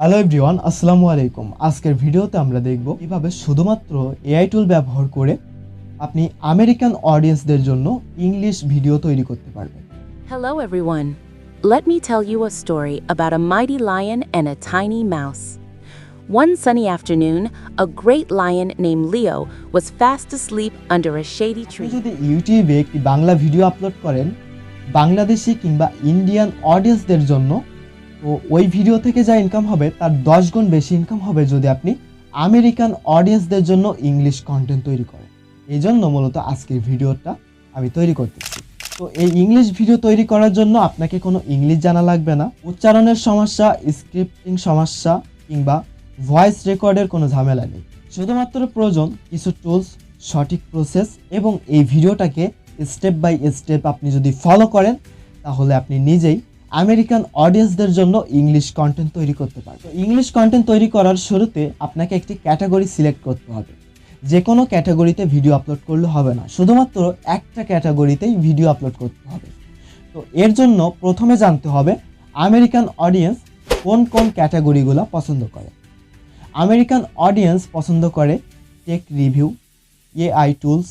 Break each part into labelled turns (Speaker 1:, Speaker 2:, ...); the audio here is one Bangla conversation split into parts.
Speaker 1: হ্যালো এভরিওয়ান আসসালামু আলাইকুম আজকের ভিডিওতে আমরা দেখব কীভাবে শুধুমাত্র এআই টুল ব্যবহার করে আপনি আমেরিকান অডিয়েন্সদের জন্য ইংলিশ ভিডিও তৈরি করতে পারবেন
Speaker 2: hello everyone. Let me tell you a story about a mighty lion and a tiny mouse. One sunny afternoon, a great lion named Leo was fast asleep under a shady
Speaker 1: আপনি
Speaker 2: tree.
Speaker 1: যদি ইউটিউবে একটি বাংলা ভিডিও আপলোড করেন বাংলাদেশি কিংবা ইন্ডিয়ান অডিয়েন্সদের জন্য তো ওই ভিডিও থেকে যা ইনকাম হবে, তার দশ গুণ বেশি ইনকাম হবে যদি আপনি আমেরিকান অডিয়েন্সদের জন্য ইংলিশ কন্টেন্ট তৈরি করেন। এই জন্য মূলত আজকের ভিডিওটা আমি তৈরি করতেছি। তো এই ইংলিশ ভিডিও তৈরি করার জন্য আপনাকে কোনো ইংলিশ জানা লাগবে না। উচ্চারণের সমস্যা স্ক্রিপ্টিং সমস্যা, কিংবা ভয়েস রেকর্ডের কোনো ঝামেলা নেই। শুধুমাত্র প্রয়োজন কিছু টুলস সঠিক প্রসেস এবং এই ভিডিওটাকে স্টেপ বাই স্টেপ আপনি যদি ফলো করেন, তাহলে আপনি নিজেই আমেরিকান অডিয়েন্সদের জন্য ইংলিশ কন্টেন্ট তৈরি করতে পারবে। ইংলিশ কন্টেন্ট তৈরি করার শুরুতে আপনাকে একটি ক্যাটাগরি সিলেক্ট করতে হবে। যে কোনো ক্যাটাগরিতে ভিডিও আপলোড করলে হবে না। শুধুমাত্র একটা ক্যাটাগরিতেই ভিডিও আপলোড করতে হবে। তো এর জন্য প্রথমে জানতে হবে আমেরিকান অডিয়েন্স কোন কোন ক্যাটাগরিগুলো পছন্দ করে। আমেরিকান অডিয়েন্স পছন্দ করে টেক রিভিউ এআই টুলস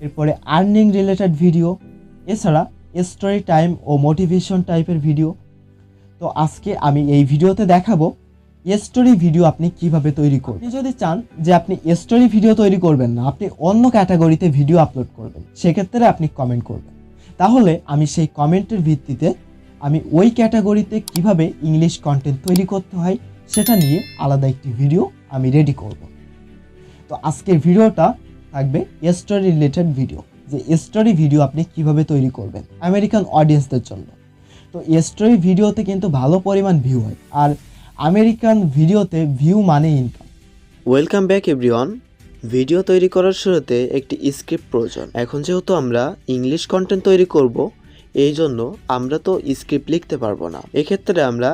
Speaker 1: এরপরে আর্নিং রিলেটেড ভিডিও এছাড়া স্টোরি টাইম ও মোটিভেশন টাইপের ভিডিও তো আজকে আমি এই ভিডিওতে দেখাবো স্টোরি ভিডিও আপনি কীভাবে তৈরি করবেন। আপনি যদি চান যে আপনি স্টোরি ভিডিও তৈরি করবেন না, আপনি অন্য ক্যাটাগরিতে ভিডিও আপলোড করবেন, সেক্ষেত্রে আপনি কমেন্ট করবেন। তাহলে আমি সেই কমেন্টের ভিত্তিতে আমি ওই ক্যাটাগরিতে কীভাবে ইংলিশ কন্টেন্ট তৈরি করতে হয়, সেটা নিয়ে আলাদা একটি ভিডিও আমি রেডি করব। তো আজকের ভিডিওটা থাকবে স্টোরি রিলেটেড ভিডিও যে স্টোরি ভিডিও আপনি কীভাবে তৈরি করবেন আমেরিকান অডিয়েন্সদের জন্য। তো স্টোরি ভিডিওতে কিন্তু ভালো পরিমাণ ভিউ হয়, আর আমেরিকান ভিডিওতে ভিউ মানে income
Speaker 3: welcome back everyone video তৈরি করার শুরুতে একটি স্ক্রিপ্ট প্রয়োজন। এখন যেহেতু আমরা ইংলিশ কন্টেন্ট তৈরি করব, এই জন্য আমরা তো স্ক্রিপ্ট লিখতে পারব না। এক্ষেত্রে আমরা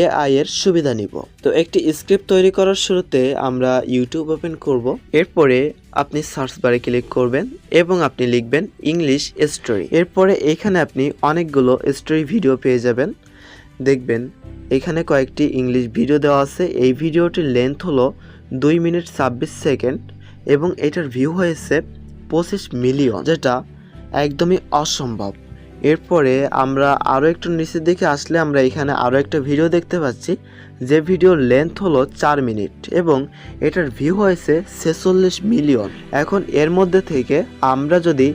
Speaker 3: এআই সুবিধা নিব। তো একটি স্ক্রিপ্ট তৈরি করার শুরুতে আমরা ইউটিউব ওপেন করব। এরপরে আপনি সার্চ বারে ক্লিক করবেন এবং আপনি লিখবেন ইংলিশ স্টোরি এরপরে এখানে আপনি অনেকগুলো স্টোরি ভিডিও পেয়ে যাবেন। দেখবেন এখানে কয়েকটি ইংলিশ ভিডিও দেওয়া আছে। এই ভিডিওটির লেন্থ হলো দুই মিনিট ছাব্বিশ সেকেন্ড এবং এটার ভিউ হয়েছে পঁচিশ মিলিয়ন যেটা একদমই অসম্ভব। এরপরে আমরা আরও একটু নিচের দিকে আসলে আমরা এখানে আরও একটা ভিডিও দেখতে পাচ্ছি। যে ভিডিওর লেন্থ হলো চার মিনিট এবং এটার ভিউ হয়েছে ছেচল্লিশ মিলিয়ন এখন এর মধ্যে থেকে আমরা যদি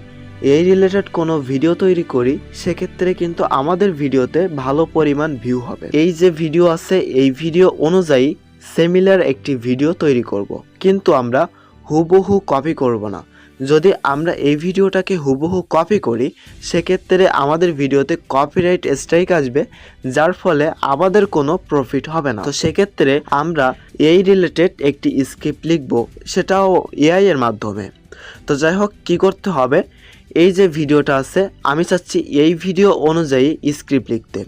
Speaker 3: এই রিলেটেড কোনো ভিডিও তৈরি করি, সেক্ষেত্রে কিন্তু আমাদের ভিডিওতে ভালো পরিমাণ ভিউ হবে। এই যে ভিডিও আছে, এই ভিডিও অনুযায়ী সিমিলার একটি ভিডিও তৈরি করব। কিন্তু আমরা হুবহু কপি করব না। যদি আমরা এই ভিডিওটাকে হুবহু কপি করি, সেক্ষেত্রে আমাদের ভিডিওতে কপিরাইট স্ট্রাইক আসবে, যার ফলে আমাদের কোনো প্রফিট হবে না। তো সেক্ষেত্রে আমরা এই রিলেটেড একটি স্ক্রিপ্ট লিখব, সেটাও এআই এর মাধ্যমে। তো যাই হোক, কী করতে হবে? এই যে ভিডিওটা আছে, আমি চাচ্ছি এই ভিডিও অনুযায়ী স্ক্রিপ্ট লিখতে।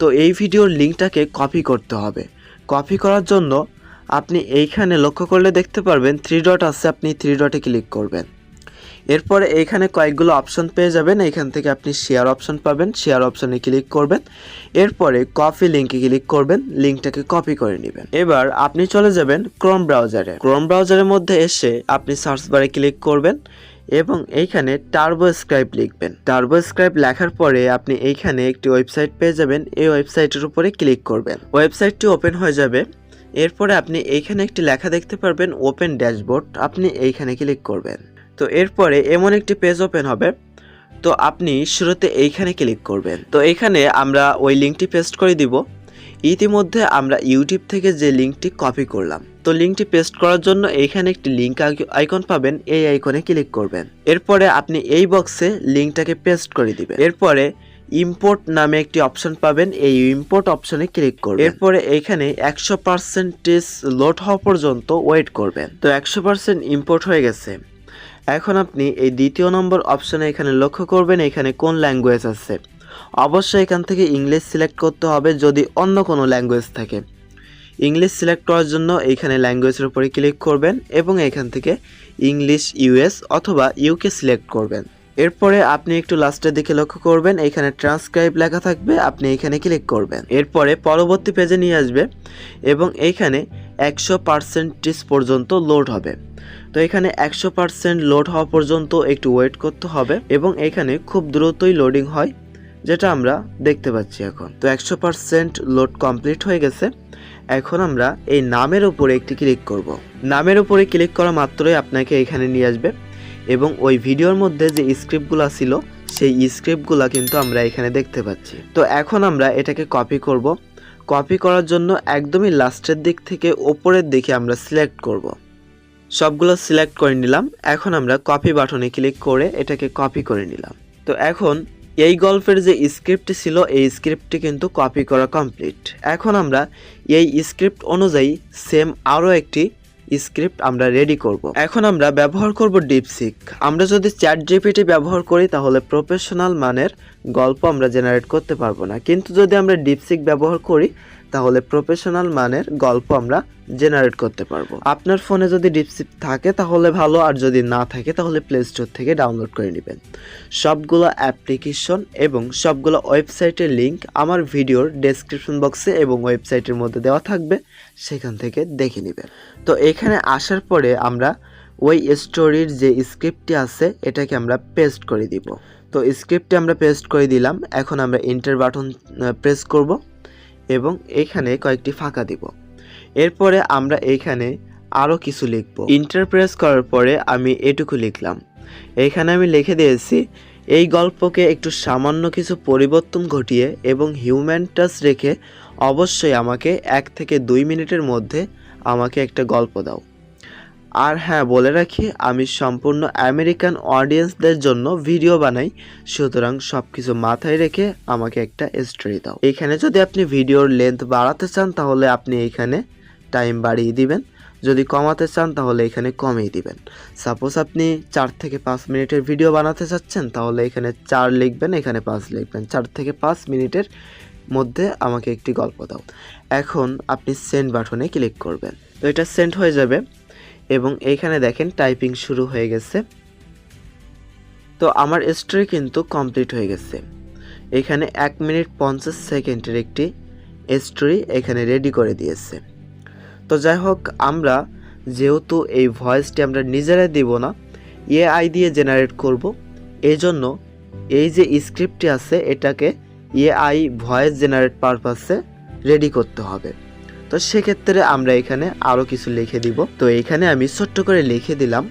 Speaker 3: তো এই ভিডিওর লিঙ্কটাকে কপি করতে হবে। কপি করার জন্য আপনি এইখানে লক্ষ্য করলে দেখতে পারবেন থ্রি ডট আছে, আপনি থ্রি ডটে ক্লিক করবেন। এরপরে এইখানে কয়েকগুলো অপশন পেয়ে যাবেন। এইখান থেকে আপনি শেয়ার অপশন পাবেন। শেয়ার অপশনে ক্লিক করবেন। এরপরে কপি লিঙ্কে ক্লিক করবেন। লিঙ্কটাকে কপি করে নেবেন। এবার আপনি চলে যাবেন ক্রোম ব্রাউজারে ক্রোম ব্রাউজারের মধ্যে এসে আপনি সার্চ বারে ক্লিক করবেন এবং এইখানে টার্বো স্ক্রাইব লিখবেন। টার্বো স্ক্রাইব লেখার পরে আপনি এইখানে একটি ওয়েবসাইট পেয়ে যাবেন। এই ওয়েবসাইটের উপরে ক্লিক করবেন। ওয়েবসাইটটি ওপেন হয়ে যাবে। এরপরে আপনি এইখানে একটি লেখা দেখতে পারবেন। ওপেন ড্যাশবোর্ড আপনি এইখানে ক্লিক করবেন। তো এরপরে এমন একটি পেজ ওপেন হবে। তো আপনি শুরুতে এইখানে ক্লিক করবেন। তো এইখানে আমরা ওই লিঙ্কটি পেস্ট করে দিব। ইতিমধ্যে আমরা ইউটিউব থেকে যে লিঙ্কটি কপি করলাম, তো লিঙ্কটি পেস্ট করার জন্য এইখানে একটি লিঙ্ক আইকন পাবেন। এই আইকনে ক্লিক করবেন। এরপরে আপনি এই বক্সে লিঙ্কটাকে পেস্ট করে দিবেন। এরপরে ইম্পোর্ট নামে একটি অপশন পাবেন। এই ইম্পোর্ট অপশনে ক্লিক করবেন। এরপরে এইখানে একশো পার্সেন্টেজ লোড হওয়া পর্যন্ত ওয়েট করবেন। তো একশো পার্সেন্ট ইম্পোর্ট হয়ে গেছে। এখন আপনি এই দ্বিতীয় নম্বর অপশানে এখানে লক্ষ্য করবেন এখানে কোন ল্যাঙ্গুয়েজ আছে। অবশ্যই এখান থেকে ইংলিশ সিলেক্ট করতে হবে যদি অন্য কোনো ল্যাঙ্গুয়েজ থাকে। ইংলিশ সিলেক্ট করার জন্য এইখানে ল্যাঙ্গুয়েজের উপরে ক্লিক করবেন এবং এখান থেকে ইংলিশ ইউএস অথবা ইউকে সিলেক্ট করবেন। এরপরে আপনি একটু লাস্টের দিকে লক্ষ্য করবেন, এখানে ট্রান্সক্রাইব লেখা থাকবে, আপনি এখানে ক্লিক করবেন। এরপরে পরবর্তী পেজে নিয়ে আসবে এবং এইখানে একশো পার্সেন্টেজ পর্যন্ত লোড হবে। তো এখানে একশো পার্সেন্ট লোড হওয়া পর্যন্ত একটু ওয়েট করতে হবে এবং এখানে খুব দ্রুতই লোডিং হয়, যেটা আমরা দেখতে পাচ্ছি এখন। তো একশো পার্সেন্ট লোড কমপ্লিট হয়ে গেছে। এখন আমরা এই নামের উপরে একটি ক্লিক করব। নামের উপরে ক্লিক করা মাত্রই আপনাকে এখানে নিয়ে আসবে এবং ওই ভিডিওর মধ্যে যে স্ক্রিপ্টগুলো ছিল, সেই স্ক্রিপ্টগুলো কিন্তু আমরা এখানে দেখতে পাচ্ছি। তো এখন আমরা এটাকে কপি করব। কপি করার জন্য একদমই লাস্টের দিক থেকে ওপরের দিকে আমরা সিলেক্ট করব। সবগুলো সিলেক্ট করে নিলাম। এখন আমরা কপি বাটনে ক্লিক করে এটাকে কপি করে নিলাম। তো এখন এই গল্পের যে স্ক্রিপ্টটি ছিল, এই স্ক্রিপ্টটি কিন্তু কপি করা কমপ্লিট এখন আমরা এই স্ক্রিপ্ট অনুযায়ী সেম আরও একটি স্ক্রিপ্ট আমরা রেডি করব। এখন আমরা ব্যবহার করব ডিপসিক আমরা যদি চ্যাট জিপিটি ব্যবহার করি, তাহলে প্রফেশনাল মানের গল্প আমরা জেনারেট করতে পারব না। কিন্তু যদি আমরা ডিপসিক ব্যবহার করি তাহলে প্রফেশনাল মানের গল্প আমরা জেনারেট করতে পারব। আপনার ফোনে যদি ডিপসিক থাকে তাহলে ভালো, আর যদি না থাকে তাহলে প্লে স্টোর থেকে ডাউনলোড করে নেবেন। সবগুলো অ্যাপ্লিকেশন এবং সবগুলো ওয়েবসাইটের লিংক আমার ভিডিওর ডেসক্রিপশন বক্সে এবং ওয়েবসাইটের মধ্যে দেওয়া থাকবে, সেখান থেকে দেখে নেবেন। তো এখানে আসার পরে আমরা ওই স্টোরির যে স্ক্রিপ্টটি আছে, এটাকে আমরা পেস্ট করে দিব। তো স্ক্রিপ্টটি আমরা পেস্ট করে দিলাম, এখন আমরা ইন্টার বাটন প্রেস করব। এবং এখানে কয়েকটি ফাঁকা দিব। এরপরে আমরা এখানে আরও কিছু লিখব। ইন্টারপ্রেস করার পরে আমি এটুকু লিখলাম। এখানে আমি লিখে দিয়েছি, এই গল্পকে একটু সামান্য কিছু পরিবর্তন ঘটিয়ে এবং হিউম্যান টাচ রেখে অবশ্যই আমাকে এক থেকে দুই মিনিটের মধ্যে আমাকে একটা গল্প দাও। আর হ্যাঁ বলে রাখি, আমি সম্পূর্ণ আমেরিকান অডিয়েন্সদের জন্য ভিডিও বানাই। সুতরাং সব কিছু মাথায় রেখে আমাকে একটা স্টোরি দাও। এখানে যদি আপনি ভিডিওর লেন্থ বাড়াতে চান, তাহলে আপনি এখানে টাইম বাড়িয়ে দিবেন। যদি কমাতে চান, তাহলে এখানে কমিয়ে দিবেন। সাপোজ আপনি চার থেকে পাঁচ মিনিটের ভিডিও বানাতে চাচ্ছেন, তাহলে এখানে চার লিখবেন, এখানে পাঁচ লিখবেন। চার থেকে পাঁচ মিনিটের মধ্যে আমাকে একটি গল্প দাও। এখন আপনি সেন্ড বাটনে ক্লিক করবেন। তো এটা সেন্ড হয়ে যাবে। এবং এইখানে দেখেন টাইপিং শুরু হয়ে গেছে। তো আমার স্টোরি কিন্তু কমপ্লিট হয়ে গেছে। এখানে এক মিনিট পঞ্চাশ সেকেন্ডের একটি স্টোরি এখানে রেডি করে দিয়েছে। তো যাই হোক, আমরা যেহেতু এই ভয়েসটি আমরা নিজেরাই দিব না এআই দিয়ে জেনারেট করব। এই জন্য এই যে স্ক্রিপ্টটি আছে, এটাকে এআই ভয়েস জেনারেট পারপাসে রেডি করতে হবে। তো সেক্ষেত্রে আমরা এখানে আরও কিছু লিখে দিব। তো এখানে আমি ছোট্ট করে লিখে দিলাম,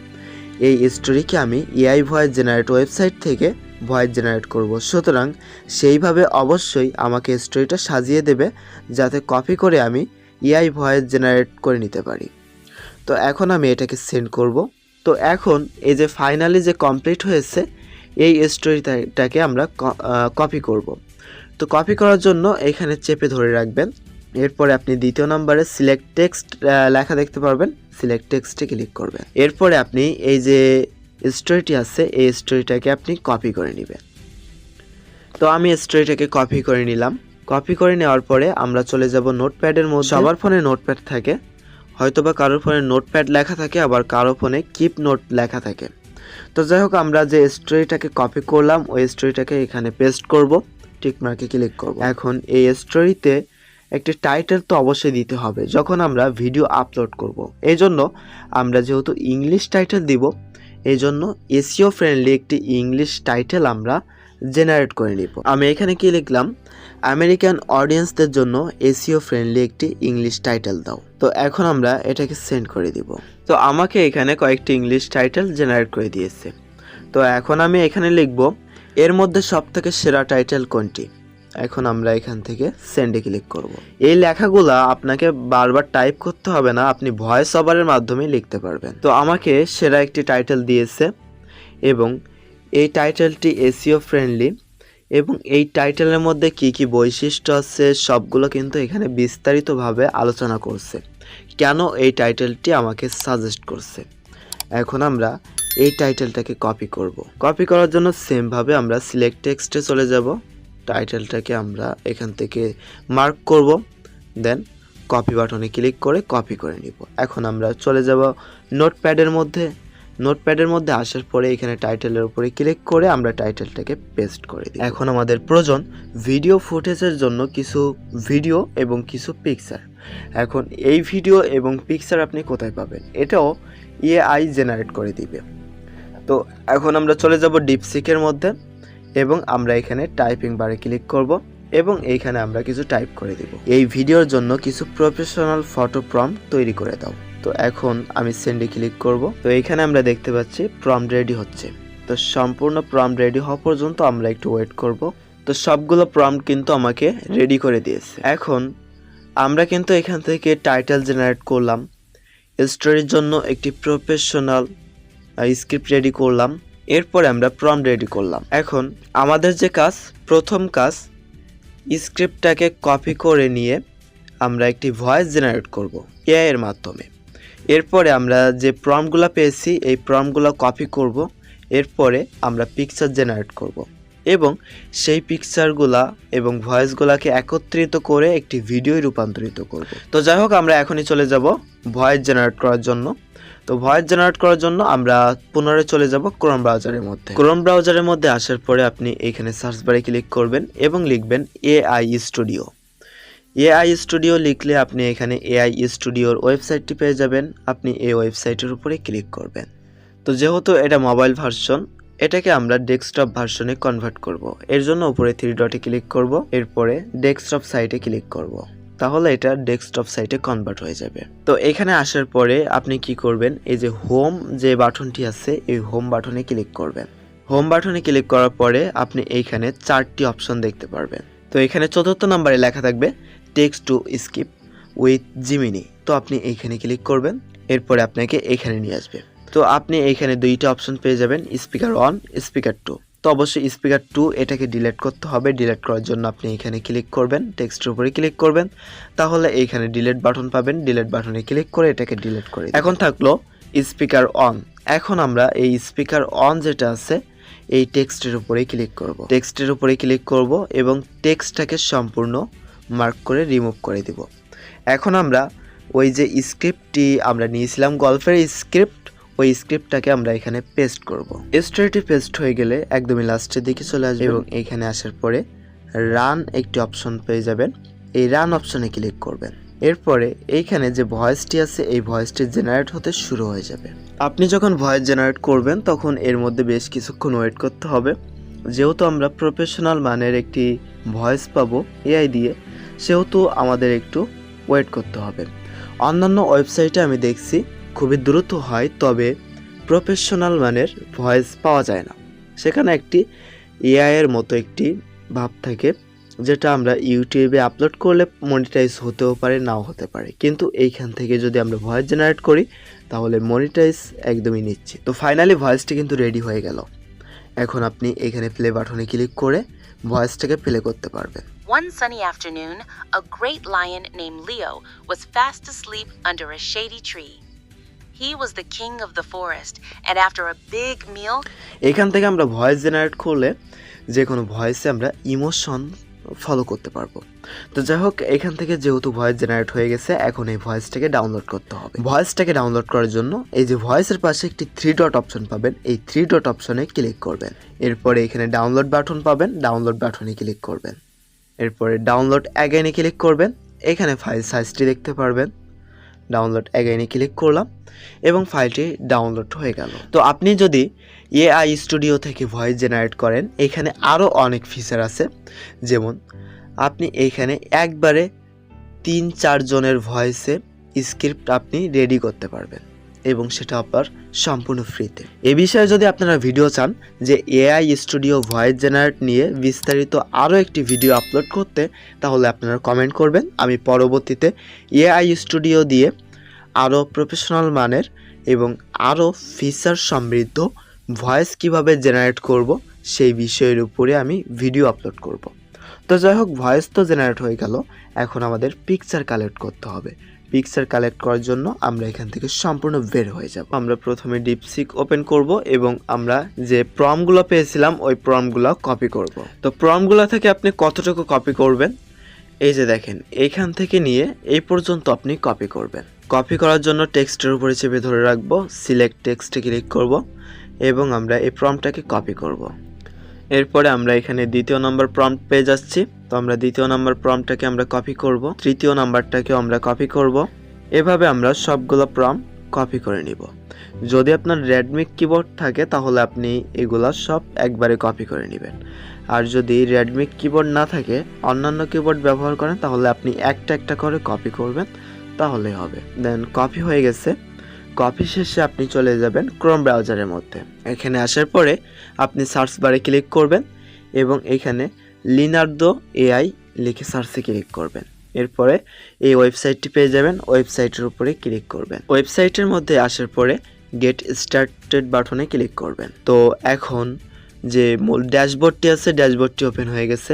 Speaker 3: এই স্টোরিকে আমি এআই ভয়েস জেনারেট ওয়েবসাইট থেকে ভয়েস জেনারেট করব। সুতরাং সেইভাবে অবশ্যই আমাকে স্টোরিটা সাজিয়ে দেবে, যাতে কপি করে আমি এআই ভয়েস জেনারেট করে নিতে পারি। তো এখন আমি এটাকে সেন্ড করব। তো এখন এই যে ফাইনালি যে কমপ্লিট হয়েছে, এই স্টোরিটাকে আমরা কপি করব। তো কপি করার জন্য এখানে চেপে ধরে রাখবেন। এরপরে আপনি দ্বিতীয় নম্বরে সিলেক্ট টেক্সট লেখা দেখতে পারবেন। সিলেক্ট টেক্সটে ক্লিক করবেন। এরপরে আপনি এই যে স্টোরিটি আছে, এই স্টোরিটাকে আপনি কপি করে নেবেন। তো আমি স্টোরিটাকে কপি করে নিলাম। কপি করে নেওয়ার পরে আমরা চলে যাব নোটপ্যাডের মধ্যে। সবার ফোনে নোটপ্যাড থাকে। হয়তোবা কারোর ফোনে নোটপ্যাড লেখা থাকে, আবার কারও ফোনে কিপ নোট লেখা থাকে। তো যাই হোক, আমরা যে স্টোরিটাকে কপি করলাম, ওই স্টোরিটাকে এখানে পেস্ট করব। টিক মার্কে ক্লিক করব। এখন এই স্টোরিতে একটি টাইটেল তো অবশ্যই দিতে হবে যখন আমরা ভিডিও আপলোড করব। এই জন্য আমরা যেহেতু ইংলিশ টাইটেল দিব এই জন্য এসিও ফ্রেন্ডলি একটি ইংলিশ টাইটেল আমরা জেনারেট করে নিব। আমি এখানে কি লিখলাম? আমেরিকান অডিয়েন্সদের জন্য এসিও ফ্রেন্ডলি একটি ইংলিশ টাইটেল দাও। তো এখন আমরা এটাকে সেন্ড করে দিব। তো আমাকে এখানে কয়েকটি ইংলিশ টাইটেল জেনারেট করে দিয়েছে। তো এখন আমি এখানে লিখব, এর মধ্যে সব থেকে সেরা টাইটেল কোনটি? এখন আমরা এখান থেকে সেন্ডে ক্লিক করব। এই লেখাগুলা আপনাকে বারবার টাইপ করতে হবে না, আপনি ভয়েস ওভারের মাধ্যমে লিখতে পারবেন। তো আমাকে সেরা একটি টাইটেল দিয়েছে এবং এই টাইটেলটি এসিও ফ্রেন্ডলি এবং এই টাইটেলের মধ্যে কি কি বৈশিষ্ট্য আছে, সবগুলো কিন্তু এখানে বিস্তারিতভাবে আলোচনা করছে। কেন এই টাইটেলটি আমাকে সাজেস্ট করছে? এখন আমরা এই টাইটেলটাকে কপি করব। কপি করার জন্য সেমভাবে আমরা সিলেক্ট টেক্সটে চলে যাব। টাইটেলটাকে আমরা এখান থেকে মার্ক করব দেন কপি বাটনে ক্লিক করে কপি করে নিব। এখন আমরা চলে যাব নোটপ্যাডের মধ্যে। নোটপ্যাডের মধ্যে আসার পরে এখানে টাইটেলের উপরে ক্লিক করে আমরা টাইটেলটাকে পেস্ট করে দিই। এখন আমাদের প্রয়োজন ভিডিও ফুটেজের জন্য কিছু ভিডিও এবং কিছু পিকচার এখন এই ভিডিও এবং পিকচার আপনি কোথায় পাবেন? এটাও এআই জেনারেট করে দিবে। তো এখন আমরা চলে যাব ডিপসিকের মধ্যে। এবং আমরা এখানে টাইপিং বারে ক্লিক করব এবং এইখানে আমরা কিছু টাইপ করে দিব। এই ভিডিওর জন্য কিছু প্রফেশনাল ফটো প্রম তৈরি করে দাও। তো এখন আমি সেন্ডে ক্লিক করব। তো এখানে আমরা দেখতে পাচ্ছি প্রম রেডি হচ্ছে। তো সম্পূর্ণ প্রম রেডি হওয়া পর্যন্ত আমরা একটু ওয়েট করব। তো সবগুলো প্রম কিন্তু আমাকে রেডি করে দিয়েছে। এখন আমরা কিন্তু এখান থেকে টাইটেল জেনারেট করলাম। স্টোরির জন্য একটি প্রফেশনাল স্ক্রিপ্ট রেডি করলাম। এরপরে আমরা প্রম রেডি করলাম। এখন আমাদের যে কাজ, প্রথম কাজ স্ক্রিপ্টটাকে কপি করে নিয়ে আমরা একটি ভয়েস জেনারেট করব এআই এর মাধ্যমে। এরপরে আমরা যে প্রমগুলো পেয়েছি, এই প্রমগুলো কপি করব, এরপরে আমরা পিকচার জেনারেট করব এবং সেই পিকচারগুলা এবং ভয়েসগুলোকে একত্রিত করে একটি ভিডিও রূপান্তরিত করব। তো যাই হোক, আমরা এখনই চলে যাব ভয়েস জেনারেট করার জন্য। তো ভয়েস জেনারেট করার জন্য আমরা পুনরায় চলে যাব ক্রোম ব্রাউজারের মধ্যে। ক্রোম ব্রাউজারের মধ্যে আসার পরে আপনি এখানে সার্চ বারে ক্লিক করবেন এবং লিখবেন এআই স্টুডিও এআই স্টুডিও লিখলে আপনি এখানে এআই স্টুডিওর ওয়েবসাইটটি পেয়ে যাবেন। আপনি এই ওয়েবসাইটের উপরে ক্লিক করবেন। তো যেহেতু এটা মোবাইল ভার্সন এটাকে আমরা ডেস্কটপ ভার্সনে কনভার্ট করব। এর জন্য উপরে থ্রি ডটে ক্লিক করব। এরপরে ডেস্কটপ সাইটে ক্লিক করব। তাহলে এটা ডেস্কটপ সাইটে কনভার্ট হয়ে যাবে। তো এখানে আসার পরে আপনি কি করবেন, এই যে হোম যে বাটনটি আছে, এই হোম বাটনে ক্লিক করবেন। হোম বাটনে ক্লিক করার পরে আপনি এইখানে চারটি অপশন দেখতে পারবেন। তো এখানে চতুর্থ নম্বরে লেখা থাকবে text to skip with Gemini তো আপনি এইখানে ক্লিক করবেন, এরপরে আপনাকে এইখানে নিয়ে আসবে। তো আপনি এইখানে দুইটা অপশন পেয়ে যাবেন স্পিকার অন স্পিকার টু তো অবশ্যই স্পিকার টু এটাকে ডিলেট করতে হবে। ডিলেট করার জন্য আপনি এখানে ক্লিক করবেন টেক্সটের উপরে ক্লিক করবেন। তাহলে এইখানে ডিলেট বাটন পাবেন। ডিলেট বাটনে ক্লিক করে এটাকে ডিলেট করে এখন থাকল স্পিকার অন এখন আমরা এই স্পিকার অন যেটা আছে, এই টেক্সটের উপরে ক্লিক করব। টেক্সটের উপরে ক্লিক করব এবং টেক্সটটাকে সম্পূর্ণ মার্ক করে রিমুভ করে দিব। এখন আমরা ওই যে স্ক্রিপ্টটি আমরা নিয়েছিলাম, গল্পের স্ক্রিপ্ট ওই স্ক্রিপ্টটাকে আমরা এখানে পেস্ট করব। স্টোরিটি পেস্ট হয়ে গেলে একদমই লাস্টের দিকে চলে আসবে এবং এখানে আসার পরে রান একটি অপশন পেয়ে যাবেন। এই রান অপশনে ক্লিক করবেন। এরপরে এইখানে যে ভয়েসটি আছে, এই ভয়েসটি জেনারেট হতে শুরু হয়ে যাবে। আপনি যখন ভয়েস জেনারেট করবেন, তখন এর মধ্যে বেশ কিছুক্ষণ ওয়েট করতে হবে। যেহেতু আমরা প্রফেশনাল মানের একটি ভয়েস পাবো এআই দিয়ে, সেহেতু আমাদের একটু ওয়েট করতে হবে। অন্যান্য ওয়েবসাইটে আমি দেখছি খুবই দ্রুত হয় তবে প্রফেশনাল মানের ভয়েস পাওয়া যায় না। সেখানে একটি এআই এর মতো একটি ভাব থাকে যেটা আমরা ইউটিউবে আপলোড করলে মনিটাইজ হতেও পারে নাও হতে পারে। কিন্তু এইখান থেকে যদি আমরা ভয়েস জেনারেট করি তাহলে মনিটাইজ একদমই নিচ্ছি। তো ফাইনালি ভয়েসটি কিন্তু রেডি হয়ে গেল। এখন আপনি এখানে প্লে বাটনে ক্লিক করে ভয়েসটাকে প্লে করতে পারবেন।
Speaker 2: One sunny afternoon, a great lion named Leo was fast asleep under a shady tree.
Speaker 3: এখান থেকে আমরা ভয়েস জেনারেট করলে যে কোনো ভয়েসে আমরা ইমোশন ফলো করতে পারব। তো যাই হোক, এখান থেকে যেহেতু ভয়েস জেনারেট হয়ে গেছে, এখন এই ভয়েসটাকে ডাউনলোড করতে হবে। ভয়েসটাকে ডাউনলোড করার জন্য এই যে ভয়েসের পাশে একটি থ্রি ডট অপশন পাবেন, এই থ্রি ডট অপশনে ক্লিক করবেন। এরপরে এখানে ডাউনলোড বাটন পাবেন ডাউনলোড বাটনে ক্লিক করবেন। এরপরে ডাউনলোড অ্যাগেনে ক্লিক করবেন, এখানে ফাইল সাইজটি দেখতে পারবেন। ডাউনলোড এগাইনে ক্লিক করলাম এবং ফাইলটি ডাউনলোড হয়ে গেল। তো আপনি যদি এআই স্টুডিও থেকে ভয়েস জেনারেট করেন, এখানে আরও অনেক ফিচার আছে। যেমন, আপনি এইখানে একবারে তিন চারজনের ভয়েসে স্ক্রিপ্ট আপনি রেডি করতে পারবেন। এবং সেটা আপনার সম্পূর্ণ ফ্রিতে। এ বিষয়ে যদি আপনারা ভিডিও চান যে এআই স্টুডিও ভয়েস জেনারেট নিয়ে বিস্তারিত আরও একটি ভিডিও আপলোড করতে, তাহলে আপনারা কমেন্ট করবেন। আমি পরবর্তীতে এআই স্টুডিও দিয়ে আরও প্রফেশনাল মানের এবং আরও ফিচার সমৃদ্ধ ভয়েস কীভাবে জেনারেট করব, সেই বিষয়ের উপরে আমি ভিডিও আপলোড করব। তো যাই হোক, ভয়েস তো জেনারেট হয়ে গেল। এখন আমাদের পিকচার কালেক্ট করতে হবে। পিকচার কালেক্ট করার জন্য আমরা এখান থেকে সম্পূর্ণ বের হয়ে যাব। আমরা প্রথমে ডিপসিক ওপেন করব এবং আমরা যে প্রমগুলো পেয়েছিলাম, ওই প্রমগুলো কপি করব। তো প্রমগুলো থেকে আপনি কতটুকু কপি করবেন? এই যে দেখেন এইখান থেকে নিয়ে এই পর্যন্ত আপনি কপি করবেন। কপি করার জন্য টেক্সটের উপরে চেপে ধরে রাখব সিলেক্ট টেক্সটে ক্লিক করব এবং আমরা এই প্রম্পটটাকে কপি করব। এরপরে আমরা এখানে দ্বিতীয় নম্বর প্রম্পট পেয়ে যাচ্ছি। তো আমরা দ্বিতীয় নাম্বার প্রম্পটটাকে আমরা কপি করব। তৃতীয় নাম্বারটাকেও আমরা কপি করব। এভাবে আমরা সবগুলো প্রম্পট কপি করে নিব। যদি আপনার রেডমি কিবোর্ড থাকে, তাহলে আপনি এগুলা সব একবারে কপি করে নেবেন। আর যদি রেডমি কিবোর্ড না থাকে, অন্যান্য কিবোর্ড ব্যবহার করেন, তাহলে আপনি একটা একটা করে কপি করবেন। তাহলেই হবে। দেন কপি হয়ে গেছে। কপি শেষে আপনি চলে যাবেন ক্রোম ব্রাউজারের মধ্যে। এখানে আসার পরে আপনি সার্চ বারে ক্লিক করবেন এবং এখানে লিনার্দো এআই লিখে সার্চে ক্লিক করবেন। এরপরে এই ওয়েবসাইটটি পেয়ে যাবেন, ওয়েবসাইটের উপরে ক্লিক করবেন। ওয়েবসাইটের মধ্যে আসার পরে গেট স্টার্টেড বাটনে ক্লিক করবেন। তো এখন যে মূল ড্যাশবোর্ডটি আছে, ড্যাশবোর্ডটি ওপেন হয়ে গেছে।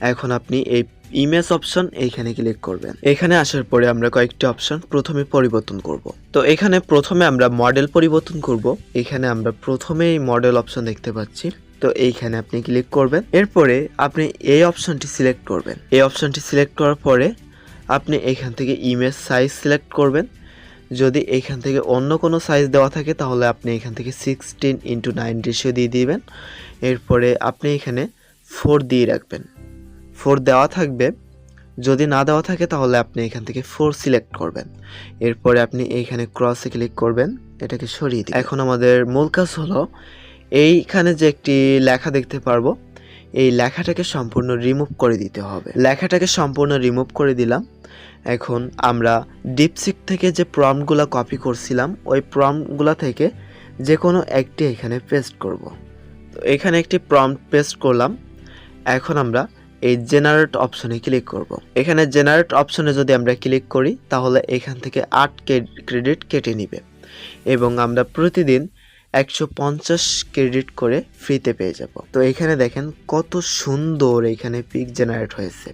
Speaker 3: এখন আপনি এই ইমেজ অপশন এইখানে ক্লিক করবেন। এখানে আসার পরে আমরা কয়েকটি অপশন প্রথমে পরিবর্তন করব। তো এখানে প্রথমে আমরা মডেল পরিবর্তন করব। এখানে আমরা প্রথমেই মডেল অপশন দেখতে পাচ্ছি। তো এইখানে আপনি ক্লিক করবেন। এরপরে আপনি এই অপশনটি সিলেক্ট করবেন। এই অপশনটি সিলেক্ট করার পরে আপনি এখান থেকে ইমেজ সাইজ সিলেক্ট করবেন। যদি এখান থেকে অন্য কোনো সাইজ দেওয়া থাকে, তাহলে আপনি এখান থেকে সিক্সটিন ইন্টু নাইন রেশিও দিয়ে দিবেন। এরপরে আপনি এখানে ফোর দিয়ে রাখবেন। ফোর দেওয়া থাকবে। যদি না দেওয়া থাকে, তাহলে আপনি এখান থেকে ফোর সিলেক্ট করবেন। এরপরে আপনি এইখানে ক্রসে ক্লিক করবেন। এটাকে সরিয়ে দিন এখন আমাদের মূল কাজ হলো এইখানে যে একটি লেখা দেখতে পারব, এই লেখাটাকে সম্পূর্ণ রিমুভ করে দিতে হবে। লেখাটাকে সম্পূর্ণ রিমুভ করে দিলাম। এখন আমরা ডিপসিক থেকে যে প্রম্পটগুলো কপি করছিলাম, ওই প্রম্পটগুলো থেকে যে কোনো একটি এখানে পেস্ট করব। তো এখানে একটি প্রম্পট পেস্ট করলাম। এখন আমরা এই জেনারেট অপশনে ক্লিক করব। এখানে জেনারেট অপশনে যদি আমরা ক্লিক করি, তাহলে এখান থেকে আট ক্রেডিট কেটে নিবে। এবং আমরা প্রতিদিন একশো পঞ্চাশ ক্রেডিট করে ফ্রিতে পেয়ে যাব। তো এখানে দেখেন কত সুন্দর এখানে পিক জেনারেট হয়েছে।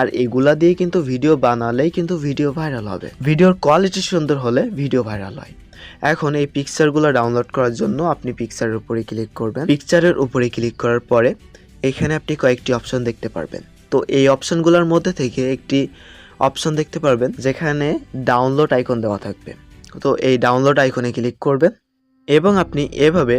Speaker 3: আর এগুলা দিয়ে কিন্তু ভিডিও বানালেই কিন্তু ভিডিও ভাইরাল হবে। ভিডিওর কোয়ালিটি সুন্দর হলে ভিডিও ভাইরাল হয়। এখন এই পিকচারগুলো ডাউনলোড করার জন্য আপনি পিকচারের উপরে ক্লিক করবেন। পিকচারের উপরে ক্লিক করার পরে এখানে আপনি কয়েকটি অপশন দেখতে পারবেন। তো এই অপশনগুলোর মধ্যে থেকে একটি অপশন দেখতে পারবেন, যেখানে ডাউনলোড আইকন দেওয়া থাকবে। তো এই ডাউনলোড আইকনে ক্লিক করবেন। এবং আপনি এভাবে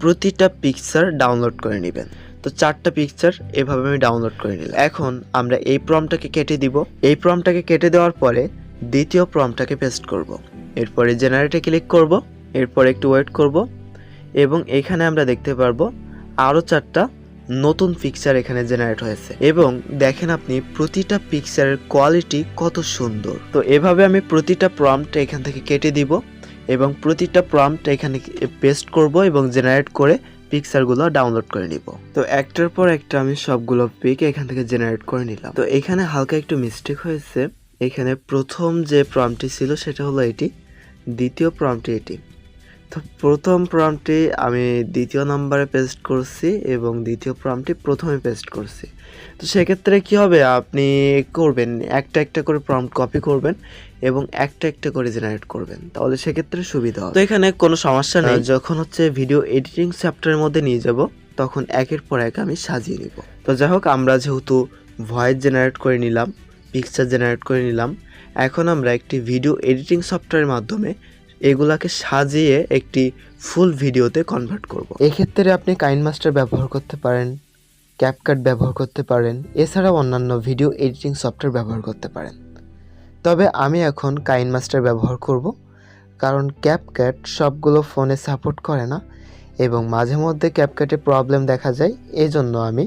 Speaker 3: প্রতিটা পিকচার ডাউনলোড করে নেবেন। তো চারটা পিকচার এভাবে আমি ডাউনলোড করে নিলাম। এখন আমরা এই প্রমটাকে কেটে দিব। এই প্রমটাকে কেটে দেওয়ার পরে দ্বিতীয় প্রমটাকে পেস্ট করব। এরপরে জেনারেটে ক্লিক করব। এরপর একটু ওয়েট করব। এবং এখানে আমরা দেখতে পারব আরও চারটা নতুন পিকচার এখানে জেনারেট হয়েছে। এবং দেখেন আপনি প্রতিটা পিকচারের কোয়ালিটি কত সুন্দর। তো এভাবে আমি প্রতিটা প্রম্পট এখান থেকে কেটে দিব। এবং প্রতিটা প্রম্পট এখানে পেস্ট করব এবং জেনারেট করে পিকচারগুলো ডাউনলোড করে নিব। তো একটার পর একটা আমি সবগুলো পিক এখান থেকে জেনারেট করে নিলাম। তো এখানে হালকা একটু মিস্টেক হয়েছে। এখানে প্রথম যে প্রম্পটটি ছিল সেটা হলো এটি। দ্বিতীয় প্রম্পটটি এটি। তো প্রথম প্রম্পটটি আমি দ্বিতীয় নম্বরে পেস্ট করছি এবং দ্বিতীয় প্রম্পটটি প্রথমে পেস্ট করছি। তো সেক্ষেত্রে কি হবে? আপনি করবেন একটা একটা করে প্রম্পট কপি করবেন এবং একটা একটা করে জেনারেট করবেন। তাহলে সেক্ষেত্রে সুবিধা হবে। তো এখানে কোনো সমস্যা নেই। যখন হচ্ছে ভিডিও এডিটিং সফটওয়্যারের মধ্যে নিয়ে যাব তখন একের পর এক আমি সাজিয়ে নিব। তো যাই হোক আমরা যেহেতু ভয়েস জেনারেট করে নিলাম পিকচার জেনারেট করে নিলাম এখন আমরা একটি ভিডিও এডিটিং সফটওয়্যারের মাধ্যমে এগুলাকে সাজিয়ে একটি ফুল ভিডিওতে কনভার্ট করব। এক্ষেত্রে আপনি কাইন মাস্টার ব্যবহার করতে পারেন ক্যাপকাট ব্যবহার করতে পারেন, এছাড়াও অন্যান্য ভিডিও এডিটিং সফটওয়্যার ব্যবহার করতে পারেন তবে আমি এখন কাইন মাস্টার ব্যবহার করব, কারণ ক্যাপকাট সবগুলো ফোনে সাপোর্ট করে না এবং মাঝে মধ্যে ক্যাপকাটে প্রবলেম দেখা যায় এই জন্য আমি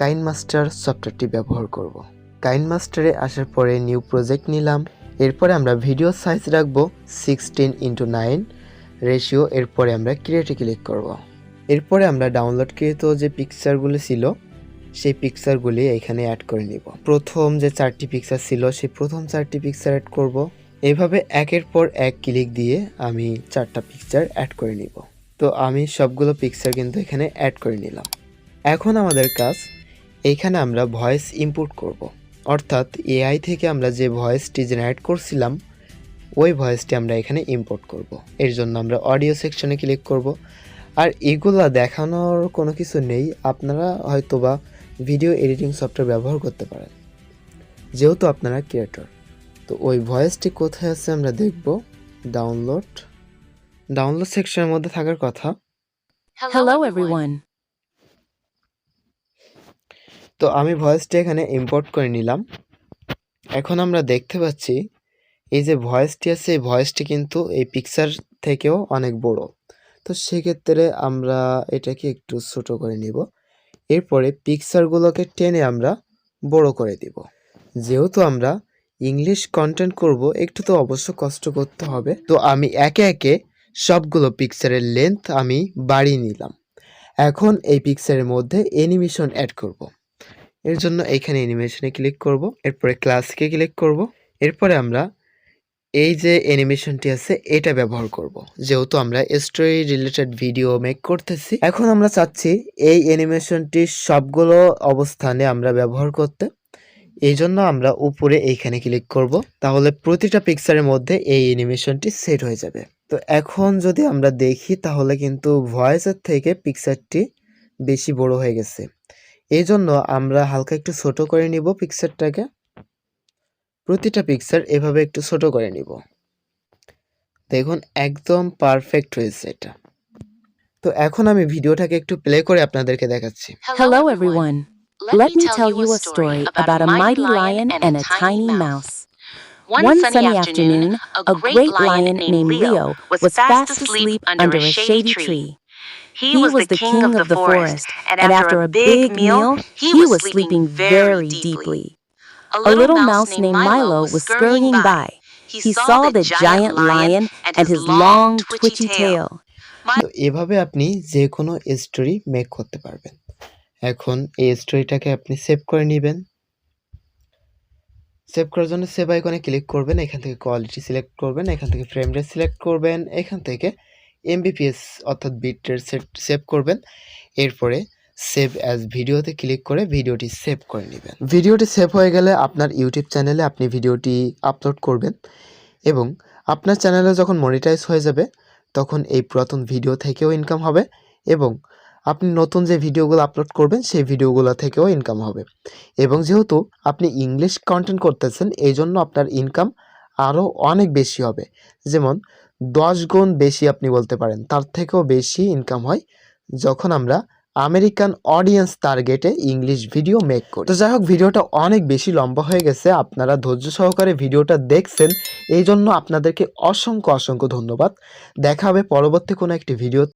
Speaker 3: কাইন মাস্টার সফটওয়্যারটি ব্যবহার করব। কাইন মাস্টারে আসার পরে নিউ প্রজেক্ট নিলাম এরপরে আমরা ভিডিও সাইজ রাখব সিক্সটিন ইন্টু নাইন রেশিও এরপরে আমরা ক্রিয়েটে ক্লিক করব। এরপরে আমরা ডাউনলোড ডাউনলোডকৃত যে পিকচারগুলো ছিল, সেই পিকচারগুলি এখানে অ্যাড করে নিব প্রথম যে চারটি পিকচার ছিল, সেই প্রথম চারটি পিকচার অ্যাড করব এভাবে একের পর এক ক্লিক দিয়ে আমি চারটা পিকচার অ্যাড করে নিব তো আমি সবগুলো পিকচার কিন্তু এখানে অ্যাড করে নিলাম এখন আমাদের কাজ এইখানে আমরা ভয়েস ইম্পোর্ট করব। অর্থাৎ এআই থেকে আমরা যে ভয়েসটি জেনারেট করছিলাম ওই ভয়েসটি আমরা এখানে ইম্পোর্ট করব। এর জন্য আমরা অডিও সেকশনে ক্লিক করব। আর এগুলা দেখানোর কোনো কিছু নেই আপনারা হয়তোবা ভিডিও এডিটিং সফটওয়্যার ব্যবহার করতে পারেন যেহেতু আপনারা ক্রিয়েটর তো ওই ভয়েসটি কোথায় আছে আমরা দেখব। ডাউনলোড ডাউনলোড সেকশনের মধ্যে থাকার কথা।
Speaker 2: Hello, everyone.
Speaker 3: তো আমি ভয়েসটি এখানে ইম্পোর্ট করে নিলাম। এখন আমরা দেখতে পাচ্ছি, এই যে ভয়েসটি আছে, এই ভয়েসটি কিন্তু এই পিকচার থেকেও অনেক বড়। তো সেক্ষেত্রে আমরা এটাকে একটু ছোট করে নিব। এরপরে পিকচারগুলোকে টেনে আমরা বড় করে দিব। যেহেতু আমরা ইংলিশ কন্টেন্ট করব, একটু তো অবশ্য কষ্ট করতে হবে। তো আমি একে একে সবগুলো পিকচারের লেন্থ আমি বাড়িয়ে নিলাম। এখন এই পিকচারের মধ্যে অ্যানিমেশন অ্যাড করব। এর জন্য এখানে অ্যানিমেশনে ক্লিক করব, এরপরে ক্লাসকে ক্লিক করব, এরপরে আমরা এই যে অ্যানিমেশনটি আছে, এটা ব্যবহার করব। যেহেতু আমরা স্টোরি রিলেটেড ভিডিও মেক করতেছি, এখন আমরা চাচ্ছি এই অ্যানিমেশনটি সবগুলো অবস্থানে আমরা ব্যবহার করতে। এই জন্য আমরা উপরে এইখানে ক্লিক করব, তাহলে প্রতিটা পিকচারের মধ্যে এই অ্যানিমেশনটি সেট হয়ে যাবে। তো এখন যদি আমরা দেখি, তাহলে কিন্তু ভয়েসের থেকে পিকচারটি বেশি বড় হয়ে গেছে। এই জন্য আমরা হালকা একটু ছোটো করে নিব পিকচারটাকে। প্রতিটা পিকচার এভাবে একটু ছোট করে নিব। দেখুন একদম পারফেক্ট হয়েছে এটা। তো এখন আমি ভিডিওটাকে একটু প্লে করে আপনাদেরকে দেখাচ্ছি।
Speaker 2: Hello everyone let me tell you a story about a mighty lion and a tiny mouse one sunny afternoon a great lion named Leo was fast asleep under a shady tree He was the king of the forest, and after a big meal, he was sleeping very deeply. A little mouse named Milo was scurrying by. He saw the giant lion and his long, twitchy tail.
Speaker 3: এভাবে আপনি যে কোনো স্টোরি মেক করতে পারবেন এখন এই স্টোরিটাকে আপনি সেভ করে নেবেন সেভ করার জন্য সেভ আইকনে ক্লিক করবেন এখান থেকে কোয়ালিটি সিলেক্ট করবেন এখান থেকে ফ্রেম রেট সিলেক্ট করবেন এখান থেকে এমবিপিএস অর্থাৎ বিট রেট সেভ করবেন। এরপরে সেভ অ্যাজ ভিডিওতে ক্লিক করে ভিডিওটি সেভ করে নেবেন। ভিডিওটি সেভ হয়ে গেলে আপনার ইউটিউব চ্যানেলে আপনি ভিডিওটি আপলোড করবেন এবং আপনার চ্যানেলে যখন মনিটাইজ হয়ে যাবে, তখন এই পুরাতন ভিডিও থেকেও ইনকাম হবে এবং আপনি নতুন যে ভিডিওগুলো আপলোড করবেন, সেই ভিডিওগুলো থেকেও ইনকাম হবে। এবং যেহেতু আপনি ইংলিশ কন্টেন্ট করতেছেন, এই জন্য আপনার ইনকাম আরও অনেক বেশি হবে। যেমন দশ গুণ বেশি আপনি বলতে পারেন। তার থেকেও বেশি ইনকাম হয় যখন আমরা আমেরিকান অডিয়েন্স টার্গেটে ইংলিশ ভিডিও মেক করি। তো যাই হোক, ভিডিওটা অনেক বেশি লম্বা হয়ে গেছে। আপনারা ধৈর্য সহকারে ভিডিওটা দেখছেন। এই জন্য আপনাদেরকে অসংখ্য অসংখ্য ধন্যবাদ। দেখা হবে পরবর্তী কোনো একটি ভিডিও